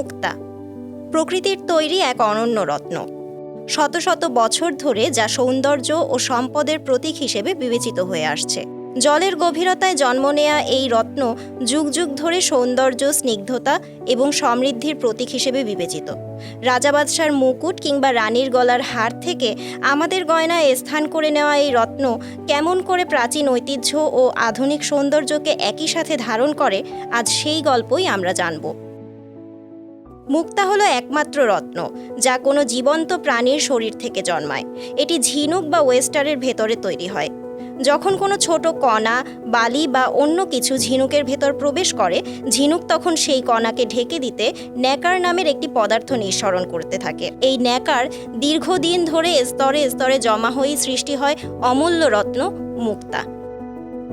মুক্তা। প্রকৃতির তৈরি এক অনন্য রত্ন। শত শত বছর ধরে যা সৌন্দর্য ও সম্পদের প্রতীক হিসেবে বিবেচিত হয়ে আসছে। জলের গভীরতায় জন্ম নেয়া এই রত্ন যুগ যুগ ধরে সৌন্দর্য, স্নিগ্ধতা এবং সমৃদ্ধির প্রতীক হিসেবে বিবেচিত। রাজাবাদশার মুকুট কিংবা রানীর গলার হার থেকে আমাদের গয়নায় স্থান করে নেওয়া এই রত্ন কেমন করে প্রাচীন ঐতিহ্য ও আধুনিক সৌন্দর্যকে একই সাথে ধারণ করে, আজ সেই গল্পই আমরা জানব। মুক্তা হলো একমাত্র রত্ন, যা কোনো জীবন্ত প্রাণীর শরীর থেকে জন্মায়। এটি ঝিনুক বা ওয়েস্টারের ভেতরে তৈরি হয়। যখন কোনো ছোট কণা, বালি বা অন্য কিছু ঝিনুকের ভেতর প্রবেশ করে, ঝিনুক তখন সেই কণাকে ঢেকে দিতে ন্যাকার নামের একটি পদার্থ নিঃসরণ করতে থাকে। এই ন্যাকার দীর্ঘদিন ধরে স্তরে স্তরে জমা হয়ে সৃষ্টি হয় অমূল্য রত্ন মুক্তা।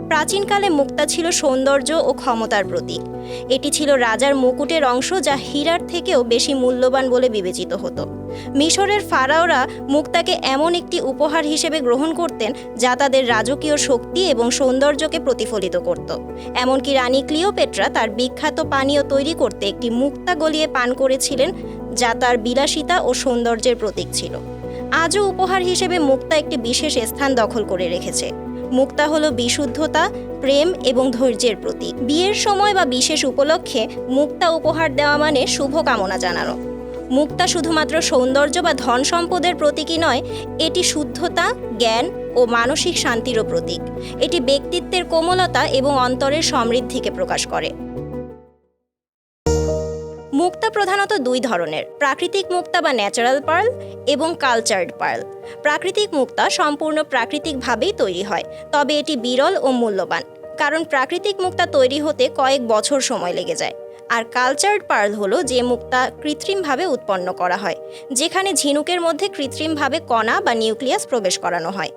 প্রাচীনকালে মুক্তা ছিল সৌন্দর্য ও ক্ষমতার প্রতীক। এটি ছিল রাজার মুকুটের অংশ যা হীরার থেকেও বেশি মূল্যবান বলে বিবেচিত হতো। মিশরের ফারাওরা মুক্তাকে এমন একটি উপহার হিসেবে গ্রহণ করতেন যা তাদের রাজকীয় শক্তি এবং সৌন্দর্যকে প্রতিফলিত করত। এমনকি রানী ক্লিওপেট্রা তার বিখ্যাত পানীয় তৈরি করতে একটি মুক্তা গলিয়ে পান করেছিলেন যা তার বিলাসিতা ও সৌন্দর্যের প্রতীক ছিল। আজও উপহার হিসেবে মুক্তা একটি বিশেষ স্থান দখল করে রেখেছে। মুক্তা হলো বিশুদ্ধতা, প্রেম এবং ধৈর্যের প্রতীক। বিয়ের সময় বা বিশেষ উপলক্ষে মুক্তা উপহার দেওয়া মানে শুভ কামনা জানানো। মুক্তা শুধুমাত্র সৌন্দর্য বা ধন সম্পদের প্রতীকই নয়, এটি শুদ্ধতা, জ্ঞান ও মানসিক শান্তিরও প্রতীক। এটি ব্যক্তিত্বের কোমলতা এবং অন্তরের সমৃদ্ধিকে প্রকাশ করে। মুক্তা প্রধানত দুই ধরনের, প্রাকৃতিক মুক্তা বা ন্যাচারাল পার্ল এবং কালচার্ড পার্ল প্রাকৃতিক মুক্তা সম্পূর্ণ প্রাকৃতিকভাবেই তৈরি হয়, তবে এটি বিরল ও মূল্যবান, কারণ প্রাকৃতিক মুক্তা তৈরি হতে কয়েক বছর সময় লেগে যায়। আর কালচার্ড পার্ল হলো যে মুক্তা কৃত্রিমভাবে উৎপন্ন করা হয়, যেখানে ঝিনুকের মধ্যে কৃত্রিমভাবে কণা বা নিউক্লিয়াস প্রবেশ করানো হয়।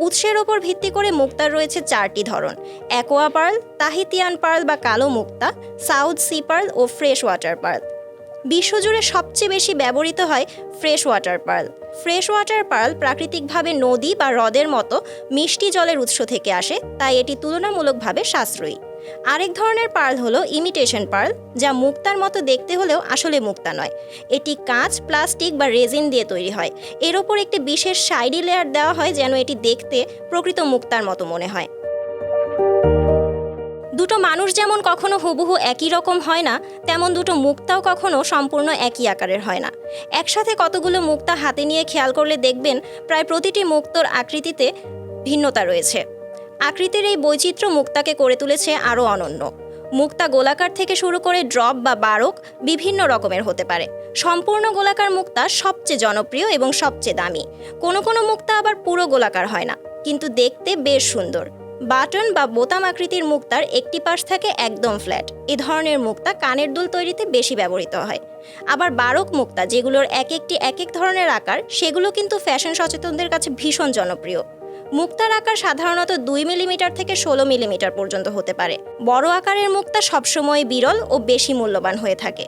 উৎসের ওপর ভিত্তি করে মুক্তার রয়েছে চারটি ধরন, অ্যাকোয়া পার্ল, তাহিতিয়ান পার্ল বা কালো মুক্তা, সাউথ সি পার্ল ও ফ্রেশ ওয়াটার পার্ল। বিশ্বজুড়ে সবচেয়ে বেশি ব্যবহৃত হয় fresh water pearl. Fresh water pearl প্রাকৃতিকভাবে নদী বা হ্রদের মতো মিষ্টি জলের উৎস থেকে আসে, তাই এটি তুলনামূলকভাবে সাশ্রয়ী। আরেক ধরনের পার্ল হলো ইমিটেশন পার্ল, যা মুক্তার মতো দেখতে হলেও আসলে মুক্তা নয়। এটি কাঁচ, প্লাস্টিক বা রেজিন দিয়ে তৈরি হয়। এর ওপর একটি বিশেষ সাইডি লেয়ার দেওয়া হয় যেন এটি দেখতে প্রকৃত মুক্তার মতো মনে হয়। দুটো মানুষ যেমন কখনো হুবহু একই রকম হয় না, তেমন দুটো মুক্তাও কখনো সম্পূর্ণ একই আকারের হয় না। একসাথে কতগুলো মুক্তা হাতে নিয়ে খেয়াল করলে দেখবেন, প্রায় প্রতিটি মুক্তর আকৃতিতে ভিন্নতা রয়েছে। আকৃতির এই বৈচিত্র্য মুক্তাকে করে তুলেছে আরও অনন্য। মুক্তা গোলাকার থেকে শুরু করে ড্রপ বা বারক বিভিন্ন রকমের হতে পারে। সম্পূর্ণ গোলাকার মুক্তা সবচেয়ে জনপ্রিয় এবং সবচেয়ে দামি। কোনো কোনো মুক্তা আবার পুরো গোলাকার হয় না, কিন্তু দেখতে বেশ সুন্দর। বাটন বা বোতাম আকৃতির মুক্তার একটি পাশ থাকে একদম ফ্ল্যাট। এ ধরনের মুক্তা কানের দুল তৈরিতে বেশি ব্যবহৃত হয়। আবার বারক মুক্তা যেগুলোর এক একটি এক এক ধরনের আকার, সেগুলো কিন্তু ফ্যাশন সচেতনদের কাছে ভীষণ জনপ্রিয়। মুক্তার আকার সাধারণত দুই মিলিমিটার থেকে ষোলো মিলিমিটার পর্যন্ত হতে পারে। বড় আকারের মুক্তা সবসময় বিরল ও বেশি মূল্যবান হয়ে থাকে।